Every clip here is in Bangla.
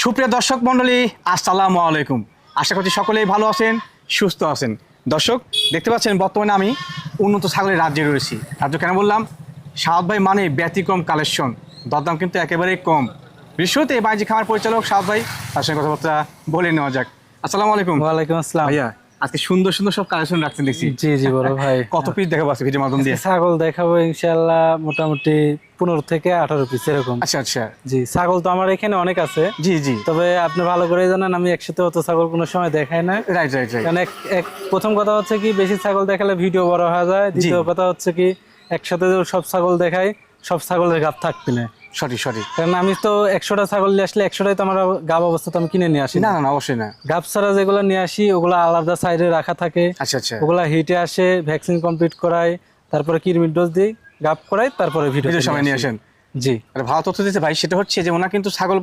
সুপ্রিয় দর্শক মণ্ডলী আসসালামু আলাইকুম। আশা করছি সকলেই ভালো আছেন সুস্থ আছেন। দর্শক দেখতে পাচ্ছেন বর্তমানে আমি উন্নত ছাগলের রাজ্যে রয়েছি। রাজ্য কেন বললাম? সাহাদ ভাই মানে ব্যতিক্রম কালেকশন। দরদাম কিন্তু একেবারেই কম। বিশ্বতে বাণিজ্যিক খামার পরিচালক সাহাদ ভাই তার সঙ্গে কথাবার্তা বলে নেওয়া যাক। আসসালামু আলাইকুম। ওয়ালাইকুম আসসালাম। ভাইয়া আজকে সুন্দর সুন্দর সব কালেকশন রাখছেন দেখছি। জি জি বড় ভাই। কত পিস দেখাবো আজকে ভিডিওর মাধ্যম দিয়ে? ছাগল দেখাবো ইনশাল্লাহ মোটামুটি পনেরো থেকে আঠারো পিস এরকম। আচ্ছা আচ্ছা। জি ছাগল তো আমার এখানে অনেক আছে। জি জি। তবে আপনি ভালো করে জানেন আমি একসাথে অত ছাগল কোনো সময় দেখাই না। রাইট রাইট রাইট কারণ এক- প্রথম কথা হচ্ছে কি বেশি ছাগল দেখালে ভিডিও বড় হয়ে যায়। দ্বিতীয় কথা হচ্ছে কি একসাথে সব ছাগল দেখাই সব ছাগলের গাব থাকবে না। সঠিক সঠিক। কারণ আমি তো একশোটা ছাগল নিয়ে আসলে একশোটাই তো আমার গাব অবস্থা তো আমি কিনে নিয়ে আসি না। না অবশ্যই না। গাব ছাড়া যেগুলো নিয়ে আসি ওগুলো আলাদা সাইডে রাখা থাকে। আচ্ছা আচ্ছা। ওগুলা হিটে আসে ভ্যাকসিন কমপ্লিট করাই তারপরে কিরমিট ডোজ দিই গাপ করাই তারপরে ভিডিও সময় নিয়ে আসেন? জি। আর ভালো তথ্য দিতে ভাই। সেটা হচ্ছে যে ওনার কিন্তু ছাগল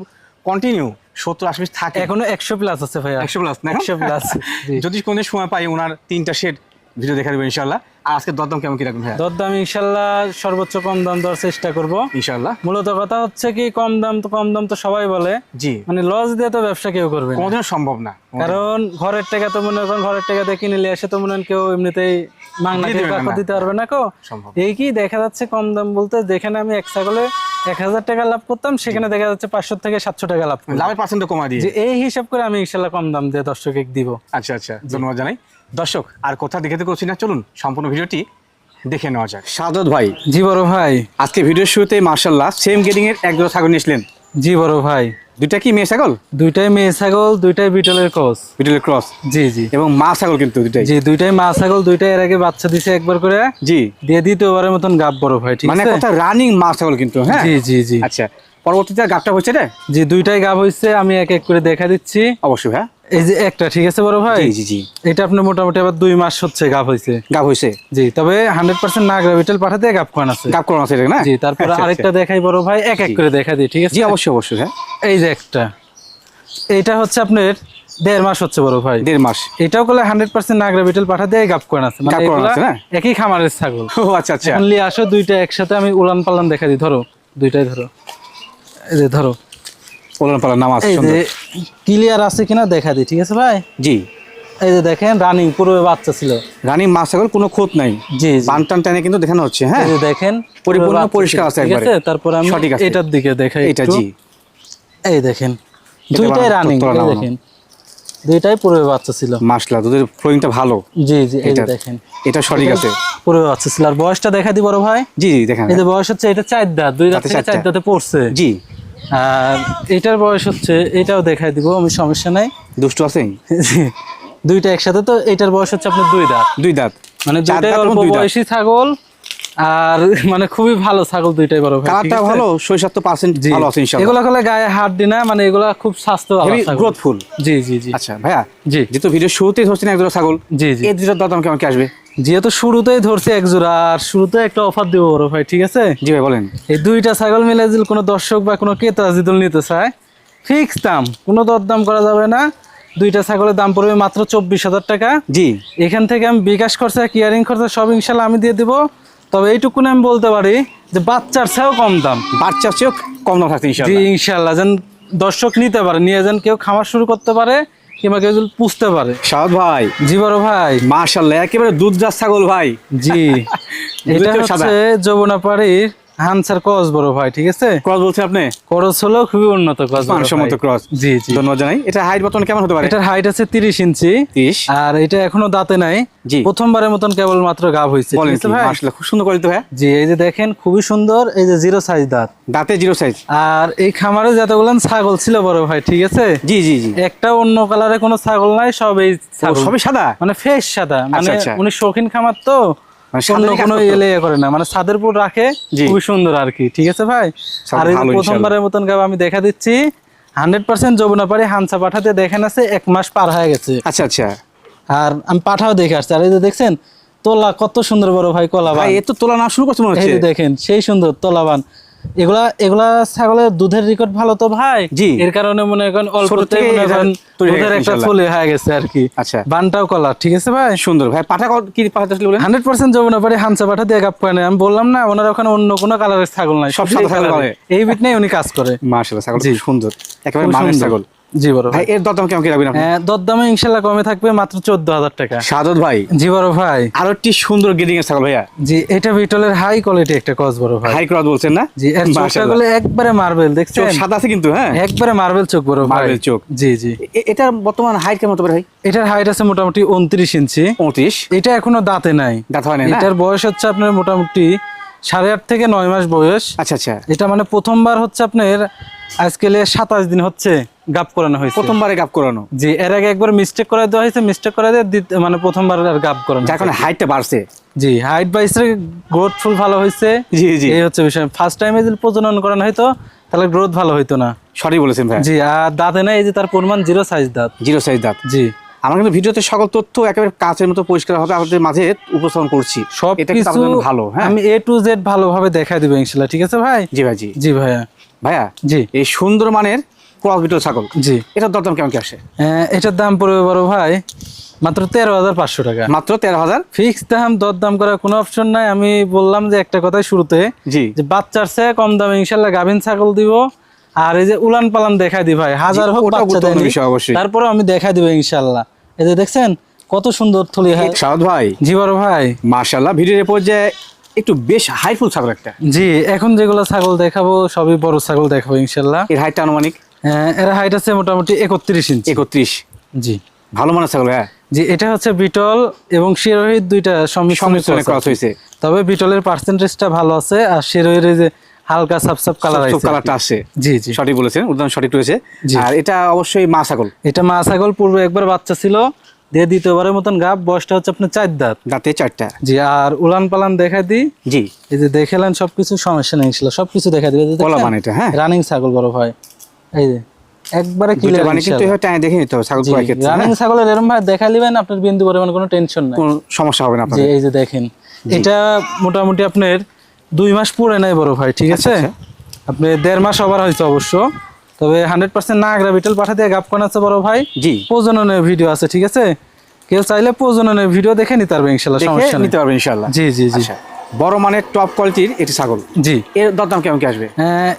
কন্টিনিউ সত্তর আশি থাকে। এখনও একশো প্লাস আছে ভাইয়া। একশো প্লাস না? একশো প্লাস যদি কোনো সময় পাই ওনার তিনটা সেট ভিডিও দেখা দেবো ইনশাল্লাহ আর আজকে দরদাম কেমন কি রাখবেন হ্যাঁ দরদাম ইনশাল্লাহ সর্বোচ্চ কম দাম দেওয়ার চেষ্টা করব। ইনশাল্লাহ মূলত কথা হচ্ছে কি কম দাম তো কম দাম তো সবাই বলে। জি। মানে লস দিয়ে তো ব্যবসা কেউ করবে। কোনোদিনও সম্ভব না কারণ ঘরের টাকা তো মনে করেন ঘরের টাকা দিয়ে কিনে নিয়ে এসে তো মনে করেন কেউ এমনিতেই মাংনা। দিতে পারবে না। কো। এই কি দেখা যাচ্ছে কম দাম বলতে যেখানে আমি এক ছাগলে এক হাজার টাকা লাভ করতাম সেখানে দেখা যাচ্ছে পাঁচশো থেকে সাতশো টাকা লাভ লাভের পার্সেন্ট কমা দিয়ে। এই হিসাব করে আমি ইনশাল্লাহ কম দাম দিয়ে দর্শক দিব। আচ্ছা আচ্ছা। ধন্যবাদ জানাই। দর্শক আর কোথা দেখাতে করছি না চলুন সম্পূর্ণ ভিডিওটি দেখে নেওয়া যাক। সাদত ভাই। জি বড় ভাই। আজকে ভিডিওর শুরুতে মার্শাল্লাহ সেম গেডিং এর এক ছাগল নিয়ে এসলেন। জি বড় ভাই। দুইটা কি মেয়ে ছাগল? দুইটাই মেয়ে ছাগল দুইটাই বিটলের ক্রস বিটলের ক্রস জি জি। এবং মা ছাগল কিন্তু দুইটাই। জি দুইটাই মা ছাগল দুইটাই এর আগে বাচ্চা দিছে একবার করে। জি। দিয়ে দ্বিতীয়বারের মতন গাব বড় ভাই ঠিক মানে আছে? কথা রানিং মা ছাগল কিন্তু হ্যাঁ? জি জি জি। আচ্ছা। পরবর্তীতে গাবটা হচ্ছে রে? জি দুইটাই গাব হয়েছে আমি এক এক করে দেখা দিচ্ছি। অবশ্যই হ্যাঁ। এই যে একটা ঠিক আছে বড় ভাই? জি জি এটা আপনার মোটামুটি আবার দুই মাস হচ্ছে গাব হইছে গাব হয়েছে। জি তবে হান্ড্রেড পার্সেন্ট না গ্রাভিটাল পাঠাতে গাব খান আছে। গাব করানো আছে না? জি তারপরে আচ্ছা, আরেকটা দেখাই বড় ভাই এক এক করে দেখা দিই ঠিক আছে? জি অবশ্যই অবশ্যই হ্যাঁ। এই যে একটা। এইটা হচ্ছে আপনার দেড় মাস হচ্ছে বড় ভাই। দেড় মাস। এটাও করলে হান্ড্রেড পার্সেন্ট নাগরা বিটেল পাঠা দিয়ে গাপ করে আছে। মানে গাব করানো আছে, না? একই খামারের ছাগল। ও আচ্ছা আচ্ছা। আসো দুইটা একসাথে আমি উলান পালান দেখা দিই ধরো। দুইটাই ধরো। এই যে ধরো ওলান পালার নাম আছে ক্লিয়ার আছে কিনা দেখা দিই ঠিক আছে ভাই? জি। এই যে দেখেন রানিং পুরো বাচ্চা ছিল। রানিং মা ছাগল কোনো খোঁত নাই। জি বান টান টানে কিন্তু দেখানো হচ্ছে হ্যাঁ? এই দেখেন পরিপূর্ণ পরিষ্কার আছে ঠিক একবারে। আছে? তারপর আমি সঠিক এটার দিকে দেখাই এটা জি। এই দেখেন দুইটাই রানিং দেখেন দুইটাই পুরো বাচ্চা ছিল। মাসলা দুধের ফ্লোয়িংটা ভালো। জি জি এই এটা দেখেন। এটা সঠিক আছে। পুরো বাচ্চা সিলার। বয়সটা দেখা দি বড় ভাই? জি জি দেখেন। এই যে বয়স হচ্ছে এটা চার দাঁত দুই দাঁত থেকে চার দাঁতে পড়ছে। জি। আর এটার বয়স হচ্ছে এটাও দেখাই দিব আমি সমস্যা নাই। দুষ্টু আছে? দুইটা একসাথে তো এটার বয়স হচ্ছে আপনার দুই দাঁত। দুই দাঁত। মানে দুইটাই অল্প দুই। বয়সী ছাগল আর মানে খুবই ভালো ছাগল দুইটাই বড় ভাই কালারটা? ভালো সত্তর পার্সেন্ট ভালো আছে ইনশাআল্লাহ। এগুলা করলে গায়ে হাত দি না মানে এগুলা খুব স্বাস্থ্য ভালো ছাগল। গ্রোথফুল জি জি জি। আচ্ছা ভাইয়া জি। যেহেতু ভিডিও শুরুতেই ধরছেন এক জোড়া ছাগল জি জি। এই দুটার দাম কেমন কি আসবে? যেহেতু শুরুতেই ধরছে এক জোড়া আর শুরুতে একটা অফার দিব বড় ভাই ঠিক আছে? জি ভাই বলেন। এই দুইটা ছাগল মিলে যদি কোনো দর্শক বা কোনো ক্রেতা যদি নিতে চায় ফিক্স দাম কোনো দরদাম করা যাবে না। দুইটা ছাগলের দাম পড়বে মাত্র চব্বিশ হাজার টাকা। জি। এখান থেকে আমি বিকাশ খরচা কিয়ারিং খরচা সব ইনশাল্লাহ আমি দিয়ে দেবো। তবে এইটুকুন আমি বলতে পারি যে বাচ্চার চেয়েও কম দাম। বাচ্চার চেয়েও কম দাম থাকছে জি ইনশাল্লাহ যেন দর্শক নিতে পারে নিয়ে যেন কেউ খামার শুরু করতে পারে কিংবা কেউ পুষতে পারে। সাদ ভাই। জি বড় ভাই। মার্শাল্লাহ একেবারে দুধ জাত ছাগল ভাই। জি এটা। হচ্ছে যমুনাপাড়ির হানসার কস বড় ভাই ঠিক আছে? ক্রস বলছেন আপনি? খরচ হলো খুবই উন্নত বড় মানসম্মত ক্রস জি জি। ধন্যবাদ জানাই। এটা হাইট বর্তমানে কেমন হতে পারে? এটার হাইট আছে তিরিশ ইঞ্চি। তিরিশ। আর এটা এখনও দাঁতে নাই। জি। প্রথমবারের মতন কেবল মাত্র ঠিক আছে ভাই? খুব সুন্দর কোয়ালিটি ভাই জি এই যে দেখেন খুবই সুন্দর এই যে জিরো সাইজ দাঁত। দাঁতে জিরো সাইজ আর এই খামারে যতগুলো ছাগল ছিল বড় ভাই ঠিক আছে? জি জি জি। একটা অন্য কালারে কোনো ছাগল নাই সব এই ছাগল। সবই সাদা? মানে ফ্রেশ সাদা। মানে আচ্ছা। উনি শৌখিন খামার তো অন্য কোনো এলে ইয়ে করে না। মানে ছাদের উপর রাখে খুবই সুন্দর আর কি। ঠিক আছে ভাই? আর এই যে ভালো প্রথমবারের মতন আমি দেখা দিচ্ছি। হান্ড্রেড পার্সেন্ট যমুনা পাড়ি হানসা পাঠাতে দেখেন আছে এক মাস পার হয়ে গেছে। আচ্ছা আচ্ছা। আর আমি পাঠাও দেখে আসছি। আর এই যে দেখছেন তোলা কত সুন্দর বড় ভাই কলাবান। ভাই এ তো তোলা না শুরু করছে মনে হচ্ছে। দেখেন সেই সুন্দর তোলাবান। এগুলা এগুলা ছাগলের দুধের রেকর্ড ভালো তো ভাই? জি। এর কারণে মনে করেন অল্পতে মনে করেন দুধের একটা ফলে হয়ে গেছে আর কি। আচ্ছা। বানটাও কলা ঠিক আছে ভাই? সুন্দর। ভাই পাঠা কি পাঠা ছিল বলেন? হান্ড্রেড পার্সেন্ট যমুনা পাড়ি হামসা পাঠা দিয়ে গাপ করে আমি বললাম না ওনার ওখানে অন্য কোনো কালারের ছাগল নাই সব সাদা ছাগল এই বিট নাই উনি কাজ করে। মাশাআল্লাহ ছাগল সুন্দর। একেবারে। ছাগল। জি বড় ভাই। ভাই এর দরদাম কেমন কি রাখবেন আপনি? হ্যাঁ, দরদামে ইনশাল্লাহ কমে থাকবে মাত্র চোদ্দ হাজার টাকা। সাদত ভাই। জি বড় ভাই। আরও একটি সুন্দর গেডিং এর ছাগল ভাইয়া। জি এটা বিটলের হাই কোয়ালিটি একটা কস বড় ভাই। হাই ক্রস বলছেন না? জি এর চোখটা একবারে মার্বেল দেখছেন? সাদা আছে কিন্তু হ্যাঁ? একবারে মার্বেল চোখ বড় ভাই। Marble চোখ। জি জি। এটার বর্তমান হাইট কেমন হতে পারে ভাই? এটার হাইট আছে মোটামুটি উনত্রিশ ইঞ্চি। পঁয়ত্রিশ এটা এখনও দাঁতে নাই। দাঁত হয় না? এটার বয়স হচ্ছে আপনার মোটামুটি সাড়ে আট থেকে নয় মাস বয়স। আচ্ছা আচ্ছা। এটা মানে প্রথমবার হচ্ছে আপনার আজকাল সাতাশ দিন হচ্ছে গাপ করানো হয়েছে। প্রথমবারে গাপ করানো? জি এর আগে একবার মিস্টেক করে দেওয়া হয়েছে মিস্টেক করে দিয়ে মানে প্রথমবার আর গাপ করানো কারণে হাইটটা বাড়ছে। জি হাইট বাইসে গ্রোথ ফুল ভালো হয়েছে। জি জি। এই হচ্ছে বিষয়। ফার্স্ট টাইমে যদি প্রজনন করানো হয়তো তাহলে গ্রোথ ভালো হইতো না। সরি বলেছেন ভাই। জি আর দাঁতে না এই যে তার পরিমাণ জিরো সাইজ দাঁত। জিরো সাইজ দাঁত। জি। আমরা কিন্তু ভিডিওতে সকল তথ্য একেবারে কাচের মতো পরিষ্কার হবে আপনাদের মাঝে উপস্থাপন করছি। সব এটা ভালো হ্যাঁ। আমি এ টু জেড ভালোভাবে দেখাই দিব ইনশাল্লাহ ঠিক আছে ভাই? জি ভাই জি। জি ভাইয়া। ভাইয়া জি। এই সুন্দর মানের ক্রস বিটল ছাগল জি। এটার দরদাম কেমন কি আসে? এটার দাম পড়বে বড় ভাই মাত্র তেরো হাজার পাঁচশো টাকা। মাত্র তেরো হাজার? ফিক্স দাম দর দাম করার কোনো অপশন নাই। আমি বললাম যে একটা কথাই শুরুতে জি। যে বাচ্চার চেয়ে কম দামে ইনশাল্লাহ গাভিন ছাগল দিব। আর এই যে উলান পালান দেখাই দি ভাই হাজার হোক। তারপরে আমি দেখাই দিব ইনশাল্লাহ। এই যে দেখছেন কত সুন্দর থলি হয়। সাউদ ভাই। জি বড় ভাই। মার্শাল্লাহ ভিডিওর এরপর যে একটু বেশ হাইফুল ছাগল একটা। জি এখন যেগুলো ছাগল দেখাবো সবই বড় ছাগল দেখাবো ইনশাল্লাহ এর হাইটটা আনুমানিক? আহ, এর হাইট আছে মোটামুটি একত্রিশ ইঞ্চি। একত্রিশ। জি। ভালো মানের ছাগল হ্যাঁ? জি এটা হচ্ছে বিটল এবং শিরোহিত দুইটা সংমিশ্রণে ক্রস। হয়েছে। তবে বিটলের পার্সেন্টেজটা ভালো আছে আর শিরোহির যে হালকা সাপসাপ কালার আছে কালারটা আসছে জি জি। সঠিক বলেছেন উদাহরণ সঠিক রয়েছে। আর এটা অবশ্যই মা ছাগল। এটা মা ছাগল পূর্বে একবার বাচ্চা ছিল দিয়ে দ্বিতীয়বারের মতন গাব বয়সটা হচ্ছে আপনার চার দাঁত। দাঁতে চারটা। জি আর উলান পালান দেখা দিই। জি। এই যে দেখেলেন সবকিছু সমস্যা নেই ছিল সবকিছু দেখা দিবে কলা মানে এটা, হ্যাঁ? রানিং ছাগল বড় ভাই। এই যে একবারে ক্লিয়ার মানে কিন্তু এভাবে টাইম দেখে নিতে হবে ছাগল করার ক্ষেত্রে রানিং হ্যাঁ? ছাগলের এরকম ভাই দেখা লিবেন আপনার বিন্দু পরিমাণ কোনো টেনশন নাই। কোনো সমস্যা হবে না যে আপনাদের। এই যে দেখেন। এটা মোটামুটি আপনার দুই মাস পুরে নাই বড় ভাই ঠিক আছে? আচ্ছা। আপনি দেড় মাস আবার হয়েছে অবশ্য। তবে হান্ড্রেড পার্সেন্ট না আগ্রা বিটেল পাঠা দিয়ে গাপ আছে বড় ভাই। জি। প্রজননের ভিডিও আছে ঠিক আছে? কেউ চাইলে প্রজননের ভিডিও দেখে নিতে পারবে ইনশাল্লাহ সমস্যা নিতে পারবে ইনশাল্লাহ। জি জি জি। আচ্ছা। বড় মানের টপ কোয়ালিটির এটি ছাগল। জি। এর দাম কেমন কি আসবে?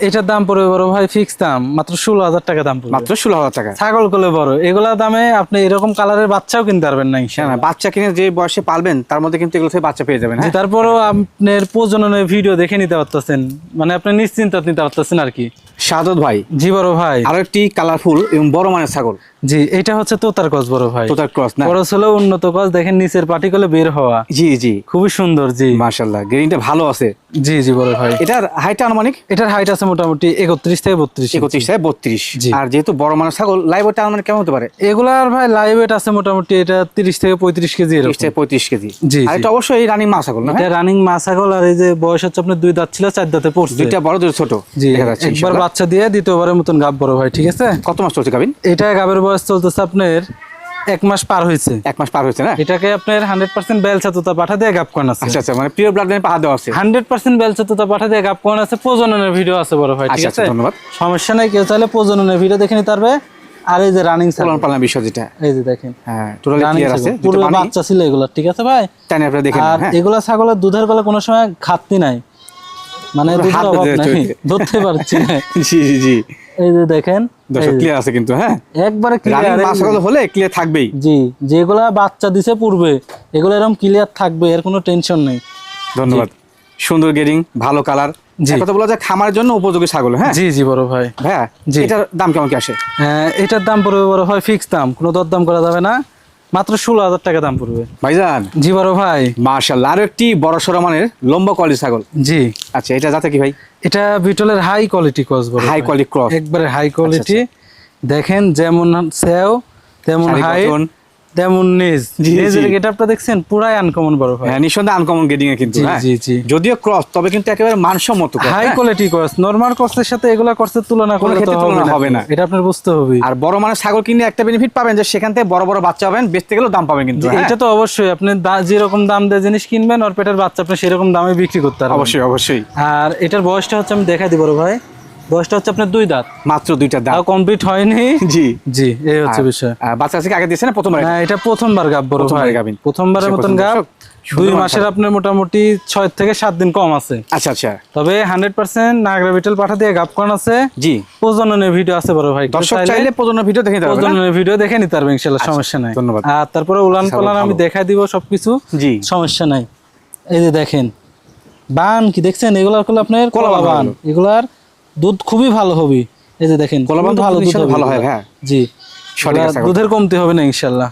এটার দাম পড়বে বড় ভাই ফিক্স দাম মাত্র ষোলো হাজার টাকা দাম পড়বে। মাত্র ষোলো হাজার টাকা। ছাগল কোলে বড় এগুলা দামে আপনি এরকম কালারের বাচ্চাও কিনতে পারবেন না হ্যাঁ বাচ্চা কিনে যে বয়সে পালবেন তার মধ্যে কিন্তু এগুলো থেকে বাচ্চা পেয়ে যাবেন হ্যাঁ? আপনার প্রজননের ভিডিও দেখে নিতে পারতেছেন মানে আপনি নিশ্চিন্ত নিতে পারতেছেন আর কি। সাদত ভাই জি বড় ভাই। আরও একটি কালারফুল এবং বড় মানের ছাগল। জি এটা হচ্ছে তোতার কস বড় ভাই। তোতার না। বড় ছিল উন্নত কস দেখেন নিচের পার্টিকলে বের হওয়া। জি জি। খুবই সুন্দর জি। ভালো আছে। জি জি বড় ভাই। এটার হাইট আনুমানিক? এটার হাইট আছে মোটামুটি একত্রিশ থেকে বত্রিশ একত্রিশ থেকে বত্রিশ। জি। আর যেহেতু বড় ছাগল লাইভ ওটা আনুমানিক কেমন হতে পারে? এগুলার ভাই লাইভ ওয়েট আছে মোটামুটি এটা তিরিশ থেকে পঁয়ত্রিশ কেজি এরকম। ত্রিশ থেকে পঁয়ত্রিশ কেজি। জি, আর এটা অবশ্যই রানিং মা ছাগল না এটা রানিং মা ছাগল আর এই যে বয়স হচ্ছে আপনার দুই দাঁত ছিল চার দাঁতে পড়ছে। দুইটা বড় দুটো ছোট। জি একবার বাচ্চা দিয়ে দ্বিতীয়বারের মতন গাব বড় ভাই ঠিক আছে? কত মাস চলছে গাবিন? এটা গাবের বয়স চলতেছে আপনার এক মাস পার হয়েছে। এক মাস পার হয়েছে না? এটাকে আপনার হান্ড্রেড পার্সেন্ট বেলচা তোতা পাঠা দিয়ে গাপ করান আছে? আচ্ছা আচ্ছা মানে পিওর ব্লাড লাইন পাহা দেওয়া আছে। হান্ড্রেড পার্সেন্ট বেলচা তোতা পাঠা দিয়ে গাপ করান আছে? প্রজননের ভিডিও আছে বড় ভাই ঠিক আচ্ছা, আছে? আচ্ছা, ধন্যবাদ। সমস্যা নাই কেউ চাইলে প্রজননের ভিডিও দেখে নিতে পারবে। আর এই যে রানিং পালন পালন বিষয় যেটা। এই যে দেখেন। হ্যাঁ টোটালি ক্লিয়ার আছে পুরো বাচ্চা ছিল এগুলো ঠিক আছে ভাই? তাই দেখেন আর হ্যাঁ। এগুলা ছাগলের দুধের গলা কোনো সময় খাটতি নাই। মানে দুধের অভাব নাই ধরতে পারছি। না জি জি জি। এই যে দেখেন দর্শক ক্লিয়ার আছে কিন্তু হ্যাঁ? একবারে ক্লিয়ার মা হলে ক্লিয়ার থাকবেই। জি যেগুলা বাচ্চা দিছে পূর্বে এগুলো এরকম ক্লিয়ার থাকবে এর কোনো টেনশন নেই। ধন্যবাদ। সুন্দর গেরিং ভালো কালার কথা বলা যায় খামারের জন্য উপযোগী ছাগল হ্যাঁ? জি জি বড় ভাই। হ্যাঁ জি। এটার দাম কেমন কি আসে? হ্যাঁ এটার দাম পড়বে বড় ভাই ফিক্স দাম কোনো দরদাম করা যাবে না। মাত্র ষোলো হাজার টাকা দাম পড়বে। ভাইজান। জি বড় ভাই। মার্শাল্লাহ আরও একটি বড় সড়ো মানের লম্বা কোয়ালিটি ছাগল। জি। আচ্ছা এটা যাতে কি ভাই? এটা বিটলের হাই কোয়ালিটি ক্রস বলে হাই কোয়ালিটি ক্রস একবারে হাই কোয়ালিটি দেখেন যেমন সেও তেমন হাই নিজ নিজের। গেটআপটা দেখছেন পুরাই আনকমন বড় ভাই হ্যাঁ নিঃসন্দেহে আনকমন গেডিং এ কিন্তু জি, হ্যাঁ। জি, জি। যদিও ক্রস তবে কিন্তু একেবারে মানসম্মত cross, হাই হ্যাঁ। কোয়ালিটি নরমাল সাথে এগুলা তুলনা করলে তো হবে না। এটা আপনার বুঝতে হবে আর বড় মানে ছাগল কিনলে একটা বেনিফিট পাবেন যে সেখান থেকে বড় বড় বাচ্চা পাবেন বেচতে গেলেও দাম পাবেন কিন্তু। এটা তো অবশ্যই আপনি যেরকম দাম দিয়ে জিনিস কিনবেন ওর পেটের বাচ্চা আপনি সেরকম দামে বিক্রি করতে পারবেন অবশ্যই অবশ্যই আর এটার বয়সটা হচ্ছে আমি দেখা দিব বড় ভাই বয়সটা হচ্ছে আপনার দুই দাঁত। মাত্র দুইটা দাম তাও কমপ্লিট হয়নি? জি। জি এই হচ্ছে বিষয়। বাচ্চা আছে আগে দিয়েছে না প্রথমবার না এটা? প্রথমবার গাব বড় প্রথমবারের মতন গাব। দুই মাসের আপনার মোটামুটি ছয় থেকে সাত দিন কম আছে। আচ্ছা আচ্ছা। তবে হান্ড্রেড পার্সেন্ট নাগরা বিটেল পাঠা দিয়ে গাপ করান আছে। জি। প্রজননের ভিডিও আছে বড় ভাই। দর্শক চাইলে চাইলে ভিডিও দেখে? প্রজননের ভিডিও দেখে নিতে পারবে ইনশাল্লাহ সমস্যা নাই। ধন্যবাদ। আর তারপরে উলান পালান আমি। দেখাই দিব সবকিছু। জি। সমস্যা নাই। এই যে দেখেন বান কি দেখছেন? এগুলার আপনার কলা বান এগুলার দুধ খুবই ভালো হবে। এই যে দেখেন কলা বান খুবই তো ভালো দুধ হবে ভালো হয়, হ্যাঁ। জি। সঠিক দুধের কমতি হবে না ইনশাল্লাহ।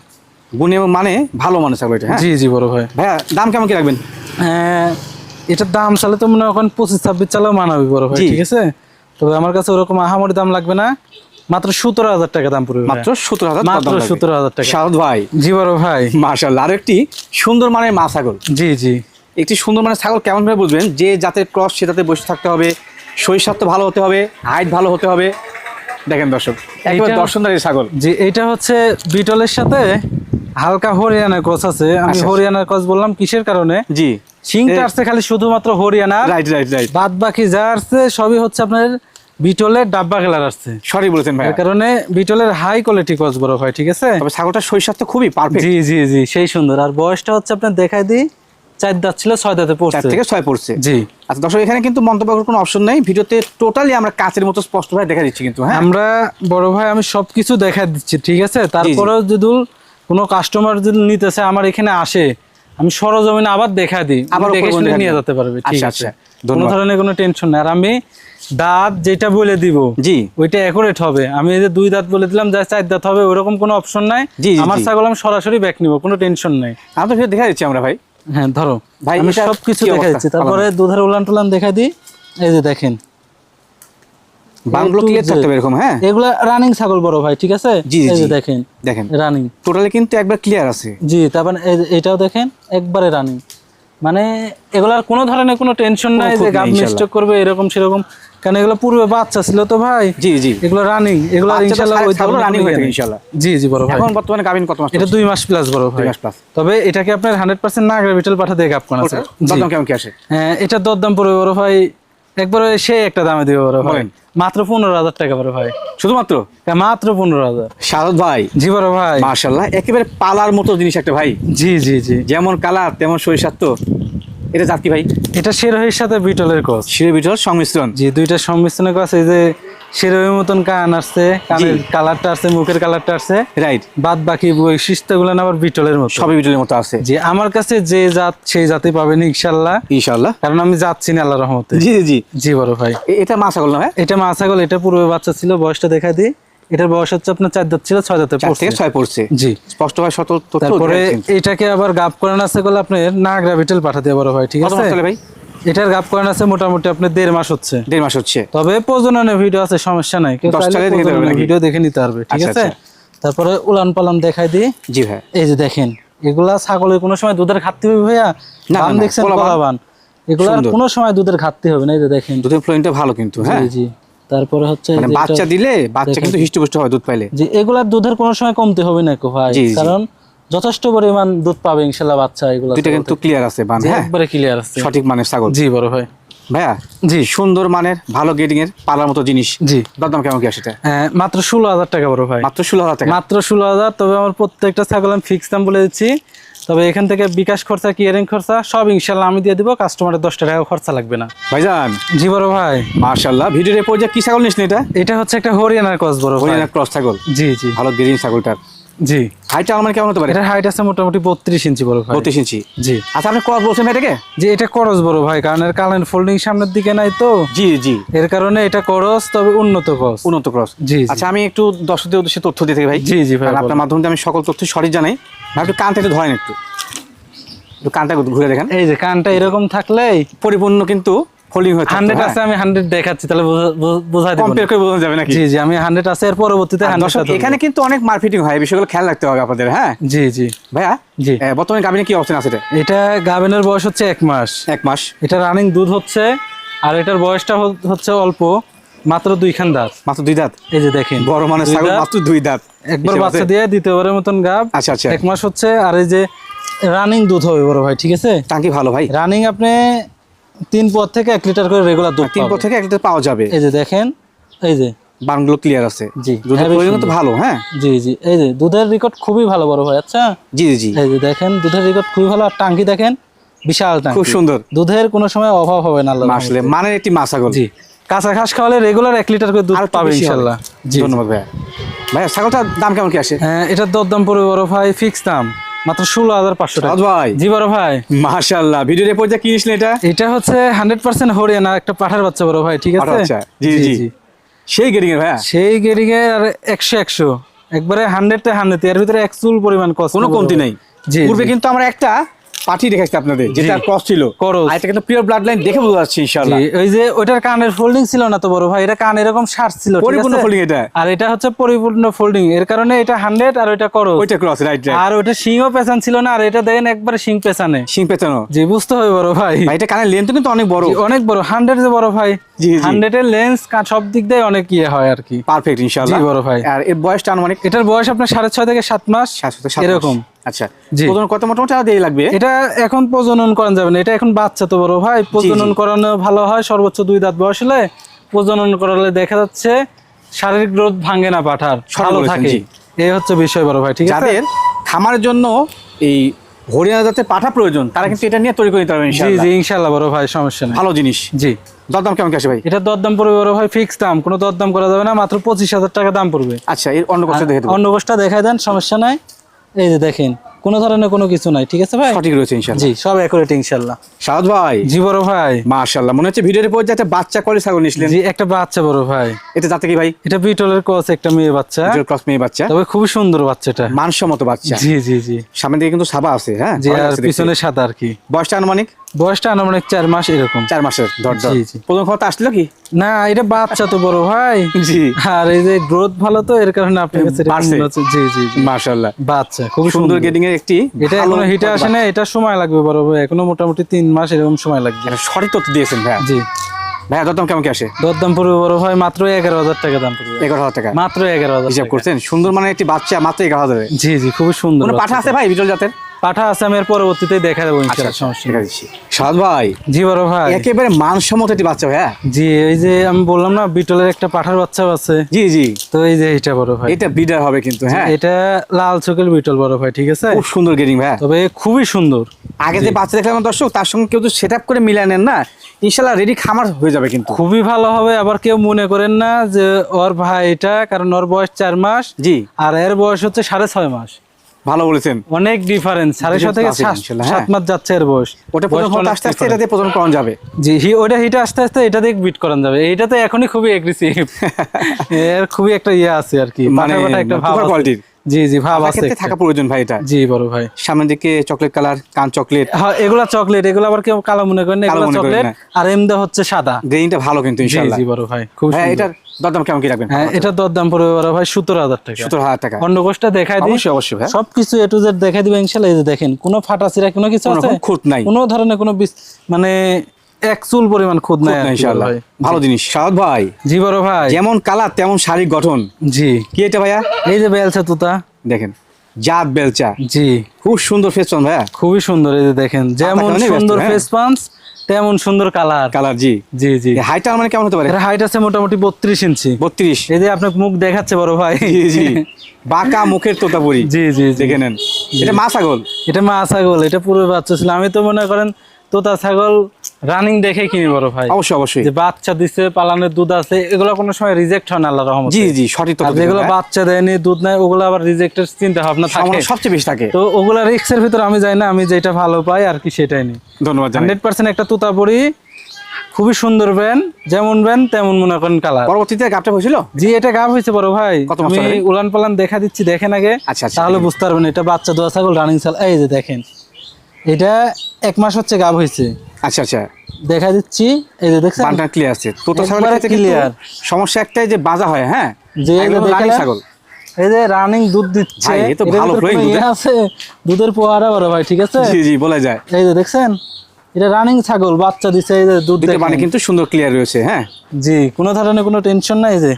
গুণে মানে ভালো মানে ছাগল এটা হ্যাঁ? জি জি বড় ভাই। ভাইয়া দাম কেমন কি রাখবেন? হ্যাঁ, এটার দাম চালে তো মনে এখন পঁচিশ ছাব্বিশ চালেও মানাবে বড় ভাই ঠিক আছে? তবে আমার কাছে ওরকম আহামরি দাম লাগবে না। মাত্র সতেরো হাজার টাকা দাম পড়বে মাত্র সতেরো হাজার মাত্র সতেরো হাজার টাকা। শারদ ভাই। জি বড় ভাই। মার্শাল্লাহ আর একটি সুন্দর মানের মা ছাগল। জি জি। একটি সুন্দর মানের ছাগল কেমন ভাবে বুঝবেন? যে জাতের ক্রস সে জাতে বসে থাকতে হবে। শরীর স্বাস্থ্য ভালো হতে হবে হাইট ভালো হতে হবে। দেখেন দর্শক একেবারে দর্শনদারি ছাগল। জি এটা হচ্ছে বিটলের সাথে হালকা হরিয়ানার ক্রস আছে। আমি আচ্ছা। হরিয়ানার ক্রস বললাম কিসের কারণে? জি। সিংটা আসছে খালি শুধুমাত্র হরিয়ানা। রাইট রাইট রাইট বাদ বাকি যা আসছে সবই হচ্ছে আপনার বিটলের ডাব্বা খেলার আসছে। সরি বলেছেন ভাই এর কারণে বিটলের হাই কোয়ালিটি ক্রস বড় হয় ঠিক আছে? তবে ছাগলটার শরীর স্বাস্থ্য খুবই পারফেক্ট জি জি জি সেই সুন্দর। আর বয়সটা হচ্ছে আপনার দেখাই দিই। চার দাঁত ছিল ছয় দাঁতে চার পড়ছে থেকে ছয় পড়ছে। জি। আচ্ছা দর্শক এখানে কিন্তু মন্তব্য করার কোনো অপশন নেই। ভিডিওতে টোটালি আমরা কাচের মতো স্পষ্ট ভাবে দেখা দিচ্ছি কিন্তু হ্যাঁ? আমরা বড় ভাই আমি সবকিছু দেখা দিচ্ছি ঠিক আছে? তারপরেও যদি কোনো কাস্টমার যদি নিতেছে আমার এখানে আসে আমি সরজমিনে আবার দেখা দিই। আবার নিয়ে যেতে পারবে ঠিক আচ্ছা, আছে? আচ্ছা, কোনো ধরনের কোনো টেনশন নেই। আর আমি দাঁত যেটা বলে দিব জি। ওইটা অ্যাকুরেট হবে। আমি এই যে দুই দাঁত বলে দিলাম যা চার দাঁত হবে ওরকম কোনো অপশন নাই। আমার। ছাগল আমি সরাসরি ব্যাক নিব কোনো টেনশন নাই। আমি তো দেখা দিচ্ছি আমরা ভাই। হ্যাঁ ধরো। ভাই, আমি সবকিছু দেখা? দিচ্ছি তারপরে দুধের উলান টুলান দেখা দিই। এই যে দেখেন। বাংলো ক্লিয়ার থাকতে হবে এরকম হ্যাঁ? এগুলা রানিং ছাগল বড় ভাই ঠিক আছে? জি। দেখেন দেখেন। রানিং টোটালি কিন্তু একবার ক্লিয়ার আছে। জি তারপর এটাও দেখেন একবারে রানিং মানে এগুলার কোনো ধরনের কোনো টেনশন নাই যে গাব মিস্টেক করবে এরকম সেরকম কারণ এগুলো পূর্বে বাচ্চা ছিল তো ভাই। জি জি। এগুলো রানিং এগুলো ওই হয়ে ইয়ে থাকে। জি জি বড় ভাই। এখন বর্তমানে কত মাস এটা দুই মাস প্লাস বড় ভাই। মাস plus। তবে এটাকে আপনার হান্ড্রেড পার্সেন্ট নাগরা বিটেল পাঠা দিয়ে আছে? কেমন কি আসে? হ্যাঁ এটা দরদাম পড়বে বড় ভাই একবারে সেই একটা দামে দিবে বড় ভাই। মাত্র পনেরো হাজার টাকা বড় ভাই। শুধুমাত্র? হ্যাঁ, মাত্র পনেরো হাজার। শারদ ভাই। জি বড় ভাই। মার্শাল্লাহ একেবারে পালার মতো জিনিস একটা ভাই। জি জি জি। যেমন কালার তেমন শরীর স্বাস্থ্য এটা জাত কি ভাই? এটা শেরোহির সাথে বিটলের কস শিরে বিটল সংমিশ্রণ। জি দুইটা সংমিশ্রণের কস এই যে শেরোহির মতন কান আসছে কানের কালারটা আসছে মুখের কালারটা আসছে। রাইট বাদ বাকি বৈশিষ্ট্যগুলো আবার বিটলের মতো। সবই বিটলের মতো আছে। জি আমার কাছে যে জাত সেই জাতি পাবেন ইনশাল্লাহ। ইনশাল্লাহ। কারণ আমি যাচ্ছি না আল্লাহ রহমতে। জি জি জি। জি বড় ভাই। এটা মা ছাগল না হ্যাঁ এটা মা ছাগল এটা পূর্বে বাচ্চা ছিল বয়সটা দেখা দিই। এটার বয়স হচ্ছে আপনার চার দাঁত ছিল ছয় দাঁতে থেকে ছয় পড়ছে। জি। স্পষ্ট ভাবে শত তারপরে এটাকে আবার গাপ করান আছে বলে আপনার নাগরা বিটেল পাঠাতে বড় ভাই ঠিক আছে? ভাই? এটার গাপ করান আছে মোটামুটি আপনার দেড় মাস হচ্ছে। দেড় মাস হচ্ছে। তবে প্রজননের ভিডিও আছে সমস্যা নাই? ভিডিও দেখে নিতে পারবে ঠিক আচ্ছা, আছে? আচ্ছা। তারপরে উলান পালান দেখাই দিই। জি ভাই। এই যে দেখেন এগুলা ছাগলের কোনো সময় দুধের ঘাটতি হবে ভাইয়া? না, না, দেখছেন কলাবান। এগুলার কোনো সময় দুধের ঘাটতি হবে না এই যে দেখেন। দুধের ফ্লোইনটা ভালো কিন্তু হ্যাঁ? জি জি। তারপরে হচ্ছে মানে বাচ্চা দিলে বাচ্চা কিন্তু হিষ্টপুষ্ট হয় দুধ পাইলে। যে এগুলার দুধের কোনো সময় কমতে হবে না কো ভাই জি, জি। কারণ যথেষ্ট পরিমাণ দুধ পাবে ইনশাল্লাহ বাচ্চা এগুলা দুইটা কিন্তু ক্লিয়ার আছে বান হ্যাঁ? একবারে ক্লিয়ার আছে। সঠিক মানের ছাগল। জি বড় ভাই। ভাইয়া জি। সুন্দর মানের ভালো গ্রেডিং এর পালার মতো জিনিস। জি। দাম কেমন কি আসে এটা হ্যাঁ, মাত্র ষোলো হাজার টাকা বড় ভাই। মাত্র ষোলো হাজার টাকা। মাত্র ষোলো হাজার তবে আমার প্রত্যেকটা ছাগল আমি ফিক্স দাম বলে দিচ্ছি। তবে এখান থেকে বিকাশ খরচা কিয়ারিং খরচা? সব ইনশাল্লাহ আমি দিয়ে দিব কাস্টমারের দশটা টাকা খরচা লাগবে না। ভাইজান? জি বড় ভাই। মার্শাল্লাহ ভিডিওর পর্যায়ে কি ছাগল নিস এটা? এটা হচ্ছে একটা হরিয়ানার ক্রস বড় হরিয়ানার ক্রস ছাগল? জি জি। ভালো গ্রিন ছাগলটার। জি। আমার কেমন হতে পারে? এটার হাইট আছে মোটামুটি বত্রিশ ইঞ্চি বড় ভাই। বত্রিশ ইঞ্চি। জি। আচ্ছা আপনি ক্রস বলছেন এটাকে? যে এটা করস বড় ভাই কারণ এর কালেন ফোল্ডিং সামনের দিকে নাই তো। জি জি। এর কারণে এটা করস তবে উন্নত কস উন্নত ক্রস জি জি। আচ্ছা আমি একটু দর্শকদের উদ্দেশ্যে তথ্য দিতে ভাই। জি, জি ভাই, আপনার মাধ্যমে আমি সকল তথ্য সঠিক জানাই। ভাই একটু কানটা একটু ধরেন একটু। একটু কানটা ঘুরে দেখেন। এই যে কানটা এরকম থাকলে পরিপূর্ণ কিন্তু হয়ে আছে আমি হান্ড্রেড দেখাচ্ছি তাহলে বোঝা- দেবো। কম্পেয়ার করে বোঝা যাবে নাকি? জি জি আমি হান্ড্রেড আছে এর পরবর্তীতে আর হান্ড্রেড দর্শক এখানে কিন্তু অনেক মার্কেটিং হয় বিষয়গুলো খেয়াল রাখতে হবে আপনাদের হ্যাঁ? জি জি। ভাইয়া জি। বর্তমানে কি আছে এটা? এটা গাবেনের বয়স হচ্ছে এক মাস। এক মাস। এটা রানিং দুধ হচ্ছে আর এটার বয়সটা হচ্ছে অল্প মাত্র দুইখান দাঁত। মাত্র দুই দাঁত? এই যে দেখেন বড় মানে দুই ছাগল দাঁত, মাত্র দুই দাঁত। একবার বাচ্চা দিয়ে দ্বিতীয়বারের মতন গাব আচ্ছা আচ্ছা। এক মাস হচ্ছে আর এই যে রানিং দুধ হবে বড় ভাই ঠিক আছে? টাঙ্কি ভালো ভাই। রানিং আপনি তিন পর থেকে এক লিটার করে রেগুলার দুধ তিন পর থেকে এক লিটার পাওয়া যাবে। এই যে দেখেন এই যে। বানগুলো ক্লিয়ার আছে। জি, দুধের পরিমাণ তো ভালো হ্যাঁ? জি জি। এই যে দুধের রেকর্ড খুবই ভালো বড় ভাই আচ্ছা? জি জি এই যে দেখেন দুধের রেকর্ড খুবই ভালো। আর টাঙ্কি দেখেন বিশাল টাঙ্কি। খুব সুন্দর। দুধের কোনো সময় অভাব হবে না আল্লাহর আসলে মানে একটি মা ছাগল। জি। কাঁচা ঘাস খাওয়ালে রেগুলার এক লিটার করে দুধ পাবে ইনশাল্লাহ জি ধন্যবাদ ভাইয়া। ভাইয়া ছাগলটার দাম কেমন কি আসে? হ্যাঁ এটার দর দাম পড়বে বড় ভাই ফিক্স দাম। মাত্র ষোলো হাজার পাঁচশো টাকা। ভাই। জি বড় ভাই। মাশাআল্লাহ। ভিডিও রিপোর্ট যা কিনেছিলেন এটা? এটা হচ্ছে হান্ড্রেড পার্সেন্ট হরিয়ানা একটা পাঠার বাচ্চা বড় ভাই ঠিক আছে? জি, জি। সেই গেরিং এর ভাইয়া সেই গেরিং এর আর একশো একশো। একবারে হান্ড্রেড হান্ড্রেড এর ভিতরে এক চুল পরিমাণ কষ্ট কোনো কমতি নেই। জি। পূর্বে কিন্তু আমরা একটা পাঠি দেখাচ্ছি আপনাদের যেটা ক্রস ছিল। এটা কিন্তু পিওর ব্লাড লাইন দেখে বোঝা যাচ্ছে ইনশাআল্লাহ। ওই যে ওইটার কানের ফোল্ডিং ছিল না তো বড় ভাই? এটা কান এরকম শার্ট ছিল পরিপূর্ণ ফোল্ডিং এটা। আর এটা হচ্ছে পরিপূর্ণ ফোল্ডিং এর কারণে এটা হান্ড্রেড আর ওইটা করো ওইটা ক্রস রাইট আর পেছান ছিল না আর এটা দেখেন একবারে সিং পেছানে। সিং পেছানো। জি বুঝতে হবে বড় ভাই। এটা কানের লেন্থ কিন্তু অনেক বড়। অনেক বড়। হান্ড্রেড যে বড় ভাই। জি, এর লেন্স সব দিক দিয়ে অনেক ইয়ে হয় আর কি। পারফেক্ট ইনশাআল্লাহ। জি, বড় ভাই। আর এর বয়সটা আনুমানিক এটার বয়স আপনার সাড়ে ছয় থেকে সাত মাস। সাত থেকে সাত মাস। এরকম। আচ্ছা জি। কত মোটামুটি আর দেরি লাগবে? এটা এখন প্রজনন করানো যাবে না এটা এখন বাচ্চা তো বড় ভাই প্রজনন করানো ভালো হয় সর্বোচ্চ দুই দাঁত বয়স হলে প্রজনন করালে দেখা যাচ্ছে শারীরিক গ্রোথ ভাঙে না পাঠার ভালো থাকে। এই হচ্ছে বিষয় বড় ভাই ঠিক আছে? যাদের খামারের জন্য এই হরিয়ানা জাতের পাঠা প্রয়োজন তারা কিন্তু এটা নিয়ে তৈরি করে নিতে পারবে জি জি ইনশাল্লাহ বড় ভাই সমস্যা নেই। ভালো জিনিস। জি। দরদাম কেমন আসে ভাই? এটা দরদাম পড়বে বড় ভাই ফিক্স দাম কোনো দরদাম করা যাবে না মাত্র পঁচিশ হাজার টাকা দাম পড়বে। আচ্ছা এর অন্য কথা দেখে দেবো। অন্য দেখাই দেন সমস্যা নাই। এই যে দেখেন কোনো ধরনের কোনো কিছু নাই ঠিক আছে ভাই? সঠিক রয়েছে ইনশাআল্লাহ। জি সব অ্যাকুরেট ইনশাল্লাহ সাদ ভাই। জি বড় ভাই। মাশাআল্লাহ মনে হচ্ছে ভিডিওর পর যেটা বাচ্চা করে ছাগল নিছিলেন জি একটা বাচ্চা বড় ভাই। এটা যাতে কি ভাই? এটা বিটলের ক্রস একটা মেয়ে বাচ্চা। ক্রস মেয়ে বাচ্চা। তবে খুব সুন্দর বাচ্চাটা। মানসম্মত বাচ্চা। জি জি জি। সামনে দিকে কিন্তু সাবা আছে হ্যাঁ? জি আর পিছনে সাদা আর কি। বয়সটা আনুমানিক? বয়সটা আনুমানিক চার মাস এরকম। চার মাসের ধর। প্রথম খবর আসলো কি? না এটা বাচ্চা তো বড় ভাই। জি। আর এই যে গ্রোথ ভালো তো এর কারণে আপনার কাছে এরকম বাড়ছে। হচ্ছে। জি জি জি। মাশাআল্লাহ। বাচ্চা খুবই সুন্দর। এর একটি এটা এখনও হিটে আসে না এটা সময় লাগবে বড় ভাই। এখনও মোটামুটি তিন মাস এরকম সময় লাগবে। সঠিক তথ্য দিয়েছেন ভাই জি। ভাইয়া দরদাম কেমন কি আসে? দরদাম পড়বে বড় ভাই মাত্র এগারো হাজার টাকা দাম পড়বে। এগারো হাজার টাকা। মাত্র এগারো হাজার হিসাব করছেন? সুন্দর মানে একটি বাচ্চা মাত্র এগারো হাজারে জি জি খুবই সুন্দর পাঠা। আছে ভাই বিটল জাতের? পাঠা আছে আমি এর পরবর্তীতে দেখা দেবো আচ্ছা। সাদ ভাই জি বড় ভাই। একেবারে মানসম্মত একটি বাচ্চা ভাই জি এই যে আমি বললাম না বিটলের একটা পাঠার বাচ্চাও আছে। জি জি। তো এই যে এটা বড় ভাই। এটা বিডার হবে কিন্তু হ্যাঁ? এটা লাল চোখের বিটল বড় ভাই ঠিক আছে? খুব সুন্দর গেডিং ভাই তবে খুবই সুন্দর। আগে যে বাচ্চা দেখলাম দর্শক তার সঙ্গে কেউ তো সেট আপ করে মিলিয়ে নেন না ইনশাল্লাহ রেডি খামার হয়ে যাবে কিন্তু। খুবই ভালো হবে আবার কেউ মনে করেন না যে ওর ভাই এটা কারণ ওর বয়স চার মাস জি। আর এর বয়স হচ্ছে সাড়ে ছয় মাস। ভালো বলেছেন। অনেক ডিফারেন্স সাড়ে ছ থেকে সাত- ইনশাল্লাহ, সাত হ্যাঁ। মাস যাচ্ছে এর বয়স। ওটা প্রথম আস্তে আস্তে এটা দিয়ে প্রথম করানো যাবে। জি হি ওটা হিটা আস্তে আস্তে এটা দিয়ে বিট করানো যাবে। এটা তো এখনই খুবই এগ্রেসিভ এর খুবই একটা ইয়ে আছে আর কি। মানে একটা ভালো quality-র। জি জি ভাব আছে থাকা প্রয়োজন ভাই এটা? জি বড় ভাই। সামনের দিকে চকলেট কালার কান চকলেট হ্যাঁ এগুলা চকলেট এগুলো আবার কেউ কালো মনে করেন এগুলা চকলেট। আর এমদা হচ্ছে সাদা। গ্রেইনটা ভালো কিন্তু জি ইনশাল্লাহ জি বড় ভাই খুব হ্যাঁ সুন্দর। এটার দরদাম কেমন কি রাখবেন? হ্যাঁ এটা দরদাম পড়বে বড় ভাই সতেরো হাজার টাকা। সত্তর হাজার টাকা। অন্য কোষটা দেখাই দিই। অবশ্যই অবশ্যই ভাই। সবকিছু এ টু জেড দেখাই দিবে ইনশাল্লাহ এই যে দেখেন কোনো ফাটা চিরা কোনো কিছু আছে? রকম খুঁত নাই। কোনো ধরনের কোনো মানে এক চুল পরিমাণ খুদ নাই ভাই। ভালো জিনিস। সাদ ভাই। জি বড় ভাই। যেমন কালার তেমন শারীরিক গঠন। জি। কি এটা ভাইয়া? এই যে বেলছা তুতা। দেখেন জাত বেলচা। জি। খুব সুন্দর ফেসন ভাইয়া। খুবই সুন্দর এই যে দেখেন। যেমন সুন্দর হ্যাঁ। ফেস পাঞ্চ তেমন সুন্দর কালার। কালার জি। জি জি। হাইটটা মানে কেমন হতে পারে? হাইট আছে মোটামুটি বত্রিশ ইঞ্চি। বত্রিশ। এই যে আপনার মুখ দেখাচ্ছে বড় ভাই। জি জি। বাঁকা মুখের তোতাপুরি। জি জি জি। দেখে নেন। এটা মা ছাগল? এটা মা ছাগল এটা পুরো বাচ্চা ছিল। আমি তো মনে করেন তোতা ছাগল রানিং দেখে কিনি বড় ভাই। অবশ্যই অবশ্যই। যে বাচ্চা দিছে পালানের দুধ আছে এগুলো কোনো সময় রিজেক্ট হয় না আল্লাহ রহমত। জি জি সঠিক তথ্য যেগুলো হ্যাঁ। বাচ্চা দেয়নি দুধ নেয় ওগুলো আবার রিজেক্টের চিন্তা ভাবনা থাকে। সবচেয়ে বেশি থাকে। তো ওগুলা রিক্সের ভিতরে আমি যাই না আমি যেটা ভালো পাই আর কি সেটাই নিই। ধন্যবাদ জানাই। হান্ড্রেড পার্সেন্ট একটা তুতাপুরি খুবই সুন্দর ব্যান যেমন ব্যান তেমন মনে করেন কালার পরবর্তীতে গাপটা হয়েছিল? জি এটা গাব হয়েছে বড় ভাই। আমি? উলান পালান দেখা দিচ্ছি দেখেন আগে। আচ্ছা, আচ্ছা, তাহলে বুঝতে পারবেন এটা বাচ্চা দোয়া ছাগল রানিং সাল এই যে দেখেন এটা এক মাস হচ্ছে গাব হয়েছে। আচ্ছা আচ্ছা। দেখা দিচ্ছি। এই যে দেখছেন? বানটা ক্লিয়ার আছে। তোতা ছাগলের ক্ষেত্রে clear। সমস্যা একটাই যে বাজা হয় হ্যাঁ? যে এই রানী? ছাগল। এই যে রানিং দুধ দিচ্ছে। ভাই, এ তো ভালো ভিতরে দুধ, ইয়ে আছে? দুধের পোয়ারা বড় ভাই ঠিক আছে? জি জি বলা যায়। এই যে দেখছেন? এটা রানিং ছাগল বাচ্চা দিছে এই যে দুধ দেখেন। মানে কিন্তু সুন্দর ক্লিয়ার রয়েছে হ্যাঁ? জি কোনো ধরনের কোনো টেনশন নাই এই যে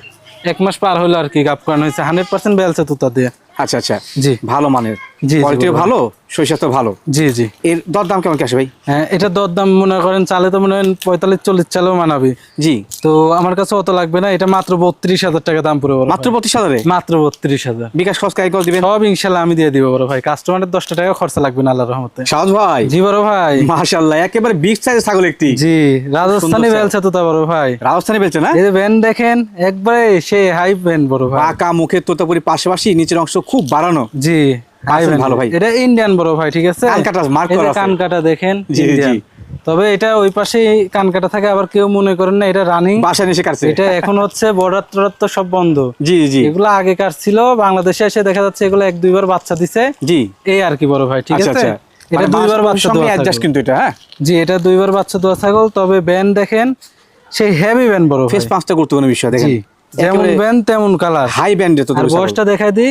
এক মাস পার হলো আর কি গাব করানো হয়েছে। হান্ড্রেড পার্সেন্ট বেলছে তুতা দিয়ে। আচ্ছা আচ্ছা। জি। ভালো মানের। জি, জি, কোয়ালিটিও ভালো শৈশব তো ভালো। জি জি। এর কেমন কি আসে ভাই? হ্যাঁ এটা দর দাম মনে করেন চালে তো মনে হয় পঁয়তাল্লিশ চল্লিশ চালেও মানাবে। জি। তো আমার কাছে অত লাগবে না এটা মাত্র বত্রিশ হাজার টাকা দাম মাত্র হাজারে? মাত্র বত্রিশ হাজার। বিকাশ খরচ কাই দিবেন? সব ইনশাল্লাহ আমি দিয়ে দিব বড় ভাই। কাস্টমারের দশটা টাকা খরচা লাগবে না আল্লাহ রহমতে। সাহস ভাই। জি বড় ভাই। মাশাআল্লাহ একেবারে বিগ সাইজের ছাগল একটি। জি রাজস্থানি তো তা বড় ভাই। রাজস্থানে বেলছে না? এই ভ্যান দেখেন একবারে সে হাই ভ্যান বড় ভাই। পাকা মুখে তোতাপুরি পাশাপাশি নিচের অংশ খুব বাড়ানো। জি ভালো ভাই। এটা ইন্ডিয়ান বড় ভাই ঠিক আছে? কান কাটা mark এই যে করা আছে। দেখেন জি, জি। তবে এটা ওই পাশে কান কাটা থাকে আবার কেউ মনে করেন না এটা রানিং বাসা নিচে কাটছে। এটা এখন হচ্ছে বর্ডার তো সব বন্ধ। জি জি। এগুলো আগেকার ছিল বাংলাদেশে এসে দেখা যাচ্ছে এগুলো এক দুইবার বাচ্চা দিছে। জি। এই আর কি বড় ভাই ঠিক আচ্ছা আছে? আচ্ছা। এটা মানে দুইবার বাচ্চা দেওয়া অ্যাডজাস্ট। কিন্তু এটা হ্যাঁ? জি এটা দুইবার বাচ্চা দেওয়া ছাগল তবে ব্যান দেখেন সেই হেভি ব্যান বড় ফেস পাঁচটা গুরুত্বপূর্ণ বিষয় দেখেন। যেমন ব্যান তেমন কালার হাই ব্যান্ডে তো বয়সটা দেখাই দি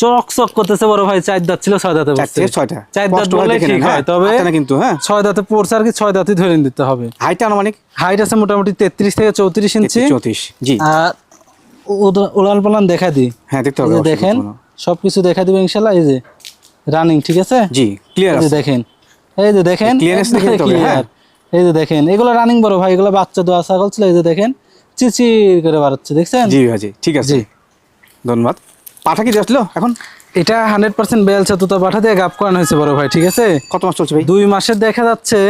চক চক করতেছে বড় ভাই চার দাঁত ছিল ছয় দাঁতে ছয়টা। চার ঠিক হয় হ্যাঁ? তবে কিন্তু হ্যাঁ। ছয় দাঁতে পড়ছে আর কি ছয় দাঁতই ধরে নিতে হবে। হাইটটা আনুমানিক? হাইট আছে মোটামুটি তেত্রিশ থেকে চৌত্রিশ ইঞ্চি। চৌত্রিশ জি। আর পালান দেখা হ্যাঁ দেখতে হবে দেখেন সবকিছু দেখা দিবে ইনশাল্লাহ এই যে রানিং ঠিক আছে? জি ক্লিয়ার আছে। দেখেন এই যে দেখেন Clearness একবারে দেখে হবে, হ্যাঁ। এই যে দেখেন এগুলো রানিং বড় ভাই এগুলো বাচ্চা দোয়া ছাগল ছিল এই যে দেখেন চিচির করে বাড়াচ্ছে দেখছেন? জি ভাজি ঠিক আছে। জি। ধন্যবাদ। পাঠা কি আসলো এখন? এটা হান্ড্রেড পার্সেন্ট বেলচা তুতা পাঠা দিয়ে গাপ করানো হয়েছে বড় ভাই ঠিক আছে? কত মাস চলছে ভাই? দুই মাসে দেখা যাচ্ছে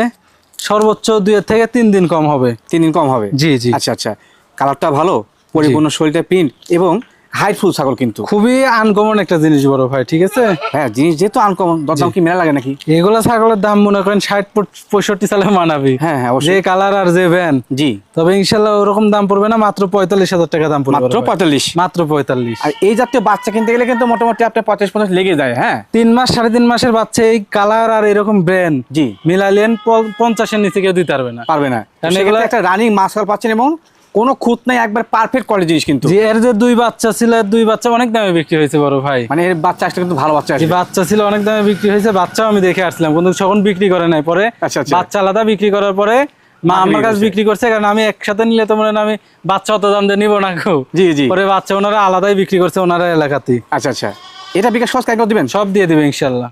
সর্বোচ্চ দুই থেকে তিন দিন কম হবে। তিন দিন কম হবে? জি জি। আচ্ছা আচ্ছা। কালারটা ভালো পরিপূর্ণ শরীরটা প্রিন্ট এবং হাইট ফুল ছাগল কিন্তু। খুবই আনকমন একটা জিনিস বড় ভাই ঠিক আছে? হ্যাঁ জিনিস যেহেতু আনকমন দরদাম কি মেলা লাগে নাকি? এগুলো ছাগলের দাম মনে করেন ষাট পঁয়ষট্টি সালে মানাবি। হ্যাঁ হ্যাঁ যে কালার আর যে ভ্যান জি। তবে ইনশাল্লাহ ওরকম দাম পড়বে না মাত্র পঁয়তাল্লিশ হাজার টাকা দাম পড়বে। মাত্র পঁয়তাল্লিশ? মাত্র পঁয়তাল্লিশ। আর এই জাতীয় বাচ্চা কিনতে গেলে কিন্তু মোটামুটি আপনার পঞ্চাশ পঞ্চাশ লেগে যায় হ্যাঁ? তিন মাস সাড়ে তিন মাসের বাচ্চা এই কালার আর এরকম ব্র্যান্ড জি। মিলালিয়েন প- পঞ্চাশের নিচে কেউ দিতে পারবে না। পারবে না। কারণ এগুলো- একটা রানিং মাস্কাল পাচ্ছেন এবং কোনো খুঁত নাই একবার পারফেক্ট কোয়ালিটি জিনিস কিন্তু। এর যে দুই বাচ্চা ছিল দুই বাচ্চা অনেক দামে বিক্রি হয়েছে বড় ভাই। মানে এর বাচ্চা আসলে কিন্তু ভালো বাচ্চা বাচ্চা ছিল অনেক দামে বিক্রি হয়েছে বাচ্চাও আমি দেখে আসলাম কিন্তু তখন বিক্রি করে নাই পরে আচ্ছা, আচ্ছা। বাচ্চা আলাদা বিক্রি করার পরে মা আমার কাছে বিক্রি করছে কারণ আমি একসাথে নিলে তো মনে আমি বাচ্চা অত দাম দিয়ে নিবো না কেউ জি জি। পরে বাচ্চা ওনারা আলাদাই বিক্রি করছে ওনারা এলাকাতেই। আচ্ছা আচ্ছা। এটা বিকাশ কাজ দিবেন? সব দিয়ে দিবে ইনশাল্লাহ।